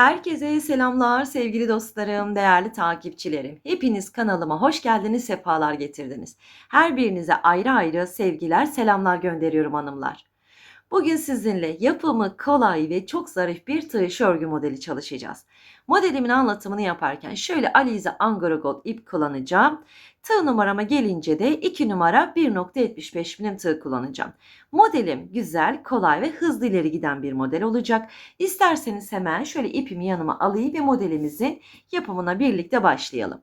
Herkese selamlar sevgili dostlarım, değerli takipçilerim. Hepiniz kanalıma hoş geldiniz, sefalar getirdiniz. Her birinize ayrı ayrı sevgiler, selamlar gönderiyorum hanımlar. Bugün sizinle yapımı kolay ve çok zarif bir tığ iş örgü modeli çalışacağız. Modelimin anlatımını yaparken şöyle Alize Angora Gold ip kullanacağım. Tığ numarama gelince de 2 numara 1.75 milim tığ kullanacağım. Modelim güzel, kolay ve hızlı ileri giden bir model olacak. İsterseniz hemen şöyle ipimi yanıma alayım ve modelimizin yapımına birlikte başlayalım.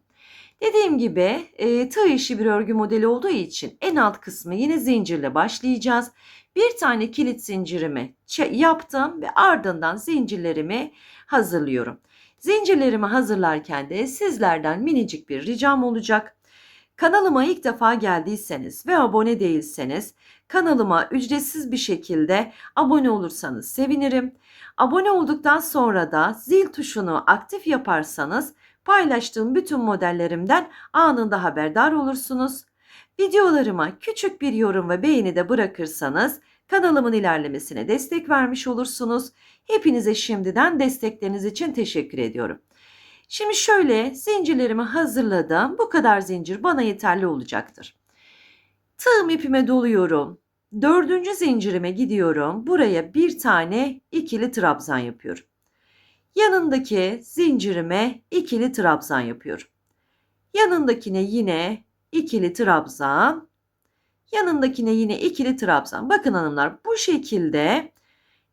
Dediğim gibi e, tığ işi bir örgü modeli olduğu için en alt kısmı yine zincirle başlayacağız. Bir tane kilit zincirimi yaptım ve ardından zincirlerimi hazırlıyorum. Zincirlerimi hazırlarken de sizlerden minicik bir ricam olacak. Kanalıma ilk defa geldiyseniz ve abone değilseniz kanalıma ücretsiz bir şekilde abone olursanız sevinirim. Abone olduktan sonra da zil tuşunu aktif yaparsanız paylaştığım bütün modellerimden anında haberdar olursunuz. Videolarıma küçük bir yorum ve beğeni de bırakırsanız kanalımın ilerlemesine destek vermiş olursunuz. Hepinize şimdiden destekleriniz için teşekkür ediyorum. Şimdi şöyle zincirlerimi hazırladım. Bu kadar zincir bana yeterli olacaktır. Tığım ipime doluyorum. Dördüncü zincirime gidiyorum. Buraya bir tane ikili trabzan yapıyorum. Yanındaki zincirime ikili trabzan yapıyorum. Yanındakine yine ikili trabzan. Yanındakine yine ikili trabzan. Bakın hanımlar bu şekilde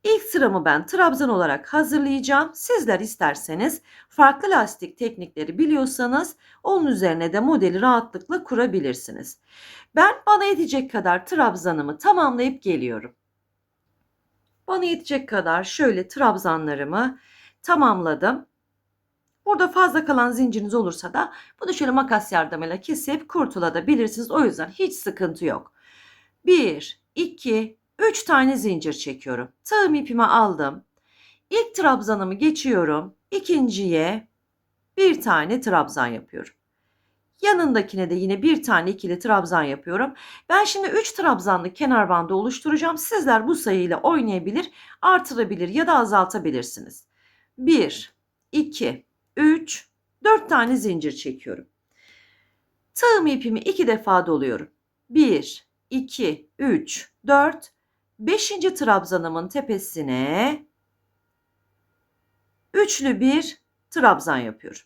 ilk sıramı ben trabzan olarak hazırlayacağım. Sizler isterseniz farklı lastik teknikleri biliyorsanız onun üzerine de modeli rahatlıkla kurabilirsiniz. Ben bana yetecek kadar trabzanımı tamamlayıp geliyorum. Bana yetecek kadar şöyle trabzanlarımı tamamladım. Burada fazla kalan zinciriniz olursa da bunu şöyle makas yardımıyla kesip kurtulabilirsiniz. O yüzden hiç sıkıntı yok. 1, 2, 3 tane zincir çekiyorum. Tığım ipimi aldım. İlk trabzanımı geçiyorum. İkinciye bir tane trabzan yapıyorum. Yanındakine de yine bir tane ikili trabzan yapıyorum. Ben şimdi 3 trabzanlı kenar bandı oluşturacağım. Sizler bu sayıyla oynayabilir, artırabilir ya da azaltabilirsiniz. 1, 2, 3, 4 tane zincir çekiyorum. Tığım ipimi 2 defa doluyorum. 1, 2, 3, 4, 5. trabzanımın tepesine üçlü bir trabzan yapıyorum.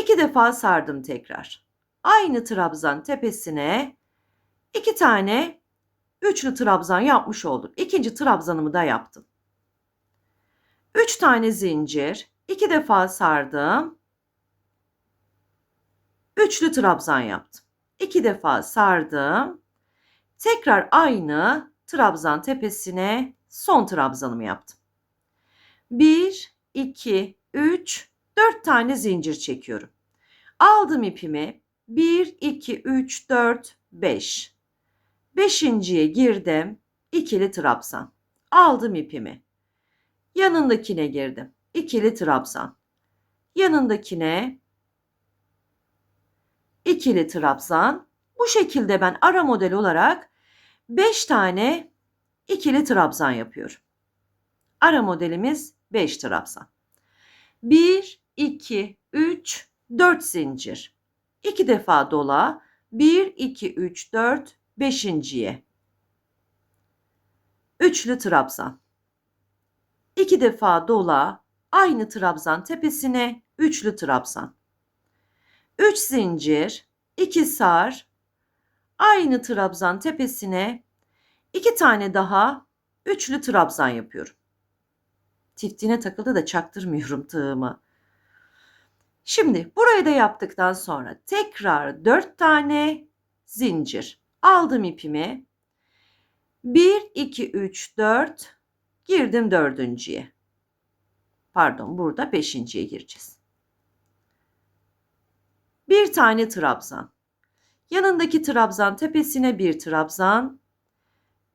İki defa sardım tekrar. Aynı trabzan tepesine iki tane üçlü trabzan yapmış oldum. İkinci trabzanımı da yaptım. Üç tane zincir, iki defa sardım. Üçlü trabzan yaptım. İki defa sardım. Tekrar aynı trabzan tepesine son trabzanımı yaptım. 1, 2, 3, 4 tane zincir çekiyorum. Aldım ipimi. 1, 2, 3, 4, 5. Beşinciye girdim. İkili trabzan. Aldım ipimi. Yanındakine girdim. İkili trabzan. Yanındakine ikili trabzan. Bu şekilde ben ara model olarak 5 tane ikili trabzan yapıyorum. Ara modelimiz 5 trabzan. 1, 2, 3, 4 zincir. 2 defa dola. 1, 2, 3, 4, 5.ye. Üçlü trabzan. 2 defa dola. Aynı trabzan tepesine üçlü trabzan. 3 zincir, 2 sar, aynı trabzan tepesine iki tane daha üçlü trabzan yapıyorum. Çiftine takıldı da çaktırmıyorum tığımı. Şimdi burayı da yaptıktan sonra tekrar dört tane zincir. Aldım ipimi. 1, 2, 3, 4 girdim dördüncüye. Pardon burada beşinciye gireceğiz. Bir tane trabzan. Yanındaki trabzan tepesine bir trabzan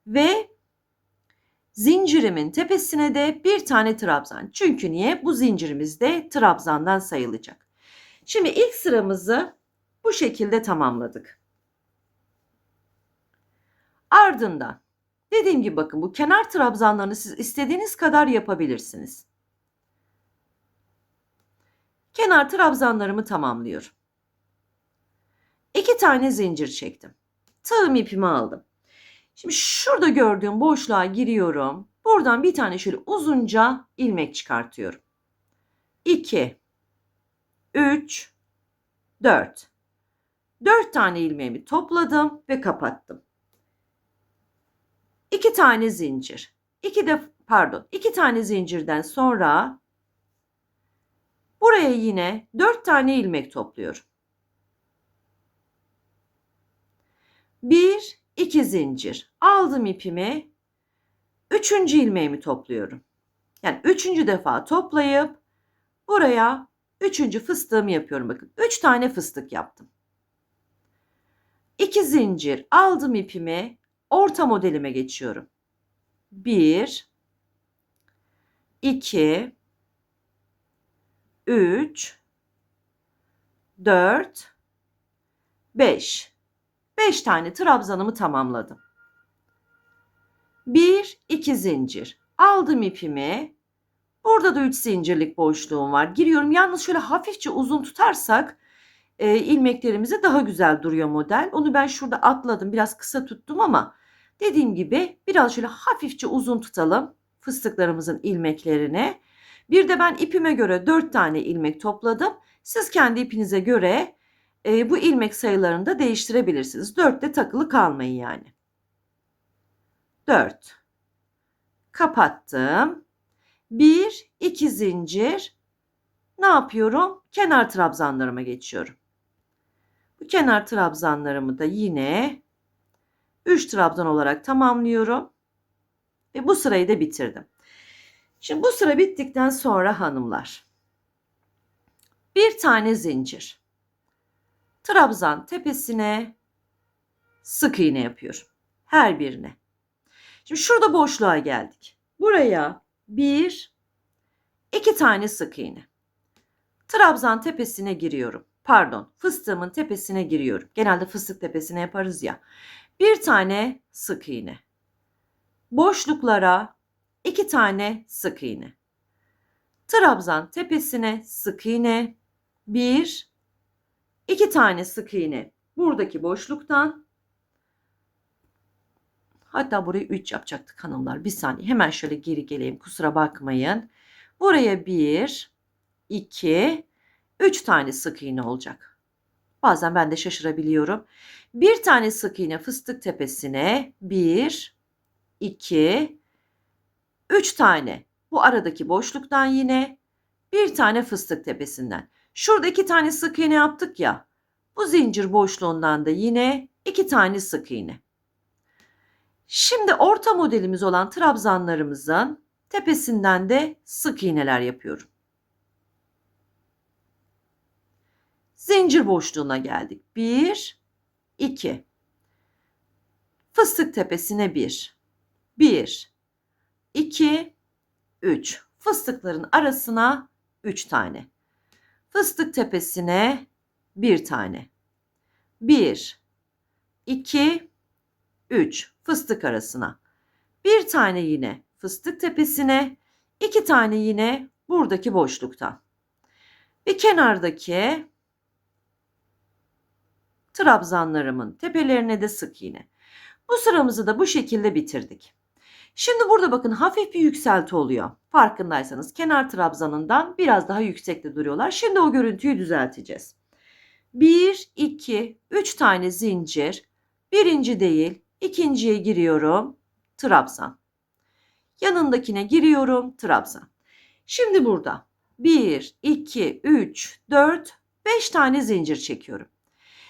ve zincirimin tepesine de bir tane trabzan. Çünkü niye? Bu zincirimiz de trabzandan sayılacak. Şimdi ilk sıramızı bu şekilde tamamladık. Ardından dediğim gibi bakın bu kenar trabzanlarını siz istediğiniz kadar yapabilirsiniz. Kenar trabzanlarımı tamamlıyorum. İki tane zincir çektim. Tığım ipimi aldım. Şimdi şurada gördüğüm boşluğa giriyorum. Buradan bir tane şöyle uzunca ilmek çıkartıyorum. 2 3 4 4 tane ilmeğimi topladım ve kapattım. 2 tane zincir. 2 de pardon, 2 tane zincirden sonra buraya yine 4 tane ilmek topluyorum. 1 2 zincir. Aldım ipimi. Üçüncü ilmeğimi topluyorum. Yani üçüncü defa toplayıp buraya üçüncü fıstığımı yapıyorum. Bakın üç tane fıstık yaptım. İki zincir aldım ipimi. Orta modelime geçiyorum. Bir, iki, üç, dört, beş. 5 tane trabzanımı tamamladım. 1 2 zincir. Aldım ipimi. Burada da 3 zincirlik boşluğum var. Giriyorum. Yalnız şöyle hafifçe uzun tutarsak e, ilmeklerimize daha güzel duruyor model. Onu ben şurada atladım. Biraz kısa tuttum ama dediğim gibi biraz şöyle hafifçe uzun tutalım fıstıklarımızın ilmeklerini. Bir de ben ipime göre 4 tane ilmek topladım. Siz kendi ipinize göre e, bu ilmek sayılarını da değiştirebilirsiniz. 4'te takılı kalmayın yani. 4. Kapattım. 1, 2 zincir. Ne yapıyorum? Kenar trabzanlarıma geçiyorum. Bu kenar trabzanlarımı da yine 3 trabzan olarak tamamlıyorum. Ve bu sırayı da bitirdim. Şimdi bu sıra bittikten sonra hanımlar bir tane zincir trabzan tepesine sık iğne yapıyorum. Her birine. Şimdi şurada boşluğa geldik. Buraya bir, iki tane sık iğne. Trabzan tepesine giriyorum. Pardon, fıstığımın tepesine giriyorum. Genelde fıstık tepesine yaparız ya. Bir tane sık iğne. Boşluklara iki tane sık iğne. Trabzan tepesine sık iğne. Bir, iki tane sık iğne buradaki boşluktan hatta burayı 3 yapacaktık hanımlar. Bir saniye hemen şöyle geri geleyim kusura bakmayın. Buraya 1, 2, 3 tane sık iğne olacak. Bazen ben de şaşırabiliyorum. Bir tane sık iğne fıstık tepesine 1, 2, 3 tane bu aradaki boşluktan yine bir tane fıstık tepesinden. Şurada iki tane sık iğne yaptık ya. Bu zincir boşluğundan da yine iki tane sık iğne. Şimdi orta modelimiz olan trabzanlarımızın tepesinden de sık iğneler yapıyorum. Zincir boşluğuna geldik. 1 2 Fıstık tepesine 1 1 2 3 Fıstıkların arasına 3 tane. Fıstık tepesine bir tane. Bir, iki, üç fıstık arasına. Bir tane yine fıstık tepesine, iki tane yine buradaki boşluktan. Ve kenardaki trabzanlarımın tepelerine de sık iğne. Bu sıramızı da bu şekilde bitirdik. Şimdi burada bakın hafif bir yükselti oluyor. Farkındaysanız kenar trabzanından biraz daha yüksekte duruyorlar. Şimdi o görüntüyü düzelteceğiz. 1, 2, 3 tane zincir. Birinci değil, ikinciye giriyorum. Trabzan. Yanındakine giriyorum. Trabzan. Şimdi burada 1, 2, 3, 4, 5 tane zincir çekiyorum.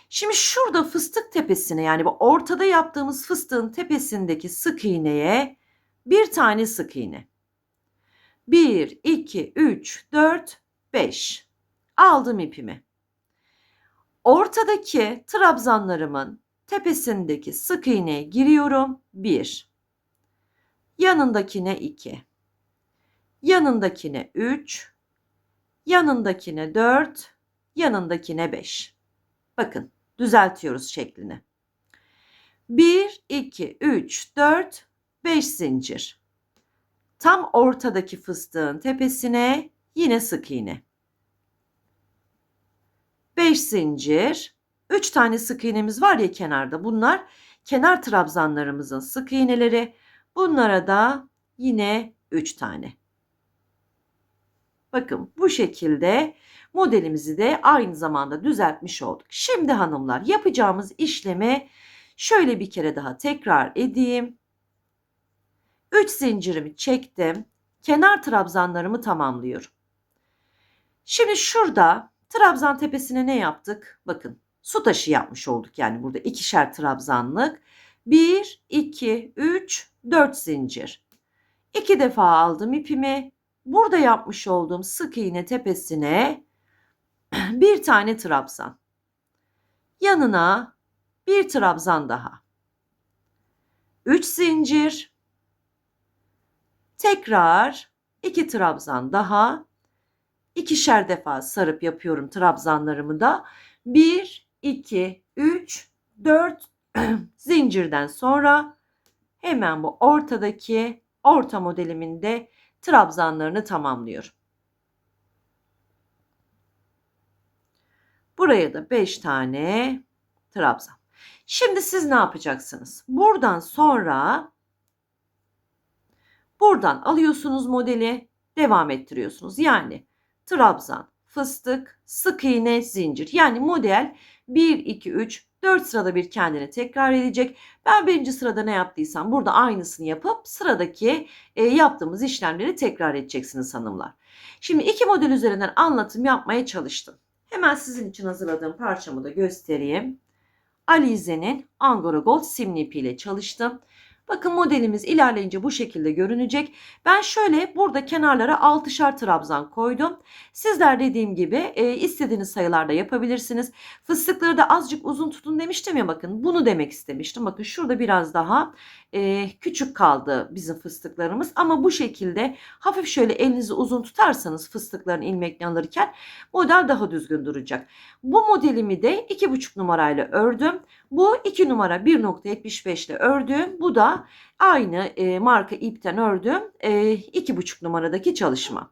Şimdi şurada fıstık tepesine yani bu ortada yaptığımız fıstığın tepesindeki sık iğneye bir tane sık iğne. 1, 2, 3, 4, 5. Aldım ipimi. Ortadaki trabzanlarımın tepesindeki sık iğneye giriyorum. 1. Yanındakine 2. Yanındakine 3. Yanındakine 4. Yanındakine 5. Bakın düzeltiyoruz şeklini. 1, 2, 3, 4, 5 zincir. Tam ortadaki fıstığın tepesine yine sık iğne. 5 zincir, 3 tane sık iğnemiz var ya kenarda. Bunlar kenar trabzanlarımızın sık iğneleri. Bunlara da yine 3 tane. Bakın bu şekilde modelimizi de aynı zamanda düzeltmiş olduk. Şimdi hanımlar yapacağımız işlemi şöyle bir kere daha tekrar edeyim. 3 zincirimi çektim. Kenar trabzanlarımı tamamlıyorum. Şimdi şurada trabzan tepesine ne yaptık? Bakın su taşı yapmış olduk yani burada ikişer trabzanlık. 1, 2, 3, 4 zincir. 2 defa aldım ipimi. Burada yapmış olduğum sık iğne tepesine bir tane trabzan. Yanına bir trabzan daha. 3 zincir. Tekrar iki trabzan daha. İkişer defa sarıp yapıyorum trabzanlarımı da. 1, 2, 3, 4 zincirden sonra hemen bu ortadaki orta modelimin de trabzanlarını tamamlıyorum. Buraya da 5 tane trabzan. Şimdi siz ne yapacaksınız? Buradan sonra buradan alıyorsunuz modeli, devam ettiriyorsunuz. Yani trabzan, fıstık, sık iğne, zincir. Yani model 1 2 3 4 sırada bir kendini tekrar edecek. Ben birinci sırada ne yaptıysam burada aynısını yapıp sıradaki e, yaptığımız işlemleri tekrar edeceksiniz hanımlar. Şimdi iki model üzerinden anlatım yapmaya çalıştım. Hemen sizin için hazırladığım parçamı da göstereyim. Alize'nin Angora Gold simli ipiyle çalıştım. Bakın modelimiz ilerleyince bu şekilde görünecek. Ben şöyle burada kenarlara 6'şar trabzan koydum. Sizler dediğim gibi e, istediğiniz sayılarda yapabilirsiniz. Fıstıkları da azıcık uzun tutun demiştim ya bakın. Bunu demek istemiştim. Bakın şurada biraz daha e, küçük kaldı bizim fıstıklarımız. Ama bu şekilde hafif şöyle elinizi uzun tutarsanız fıstıkların ilmeklerini alırken model daha düzgün duracak. Bu modelimi de 2,5 numarayla ördüm. Bu 2 numara 1.75 ile ördüğüm. Bu da aynı e, marka ipten ördüğüm e, 2,5 numaradaki çalışma.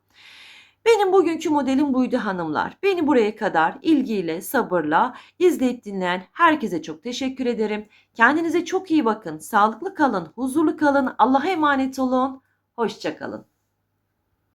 Benim bugünkü modelim buydu hanımlar. Beni buraya kadar ilgiyle, sabırla izleyip dinleyen herkese çok teşekkür ederim. Kendinize çok iyi bakın. Sağlıklı kalın, huzurlu kalın. Allah'a emanet olun. Hoşçakalın.